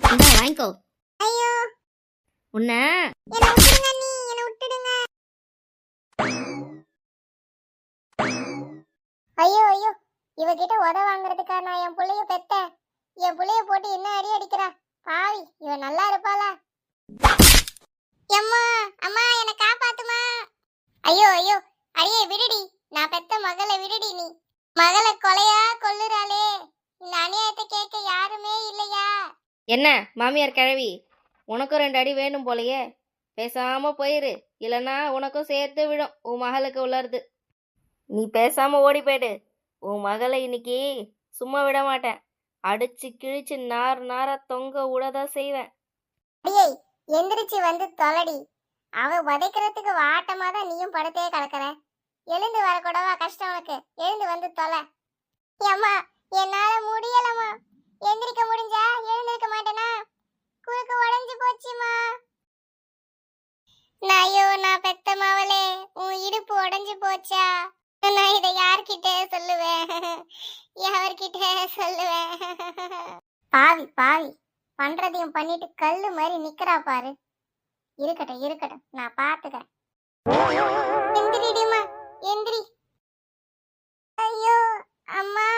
இந்தா வாங்கிக்கோ. ஐயோ. உன்ன. என்ன விட்டுடுங்க நீ என்ன விட்டுடுங்க. ஐயோ ஐயோ. இவகிட்ட உத வாங்குறதுக்கா நான் என் புள்ளைய பெத்தேன். என் புள்ளைய போட்டு என்ன அடி அடிக்கிறா? பாவி இவ நல்லா இருப்பாளா? எம்மா அம்மா என்ன காப்பாத்துமா? ஐயோ ஐயோ. அடியே விடுடி. நான் பெத்த மகளை விடுடி நீ. மகளை கொலையா கொல்லுறாளே. என்ன மாமியார் கிழவி உனக்கும் ரெண்டு அடி வேணும் போலையே. பேசாம போயிரு இல்லைன்னா உனக்கும் சேர்த்து விடும் உன் மகளுக்கு உள்ளறது நீ பேசாம ஓடி போயிடு. உன் மகளை இன்னைக்கு சும்மா விட மாட்டேன். அடிச்சு கிழிச்சு நார் நாரா தொங்க விடதான் செய்வேன். எந்திரிச்சு வந்து தொலடி. அவ உதைக்கிறதுக்கு வாட்டமா தான் நீயும் படுத்தே கிடக்குற எழுந்து வரக்கூடவா கஷ்டம் உனக்கு? எழுந்து வந்து தொலை. அம்மா என்னால முடியலம்மா எந்திரிக்க முடிஞ்சா எழுந்திருக்க மாட்டேனா குறுக்கு உடைஞ்சு போச்சுமா நான் ஐயோ நான் பெத்த மவளே உன் இடுப்பு உடைஞ்சு போச்சா? நான் இதை யார்கிட்ட சொல்லுவேன்? யார்கிட்ட சொல்லுவேன்? பாவி பாவி பண்றதையும் பண்ணிட்டு கல்லு மாதிரி நிக்கிறா பாரு. இருக்கட்டும் இருக்கட்டும் நான் பாத்துக்கிறேன். எந்திரிடிமா எந்திரி. ஐயோ அம்மா.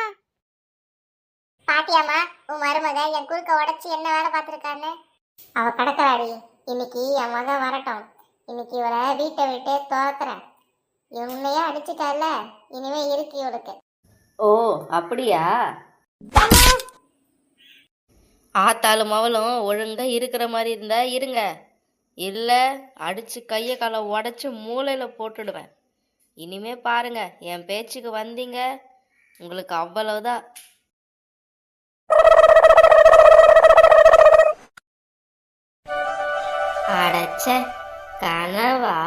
பாத்தியாம்மா உன் மருமக என் குறுக்க உடைச்சு என்ன வேலை பார்த்துருக்கான்னு? அவ கடக்கறாடி இன்னைக்கு என் மகன் வரட்டும். இன்னைக்கு இவளை வீட்டை விட்டே துரத்துறேன். உன்னையே அடிச்சுட்டால இனிமே இருக்கு இவளுக்கு. ஓ அப்படியா? ஆத்தாலும் அவளும் ஒழுங்கா இருக்கிற மாதிரி இருந்தா இருங்க. இல்லை அடிச்சு கையை காலை உடச்சி மூளையில போட்டுடுவேன். இனிமே பாருங்க என் பேச்சுக்கு வந்தீங்க. உங்களுக்கு அவ்வளவுதான். அடச்சே. கனவா?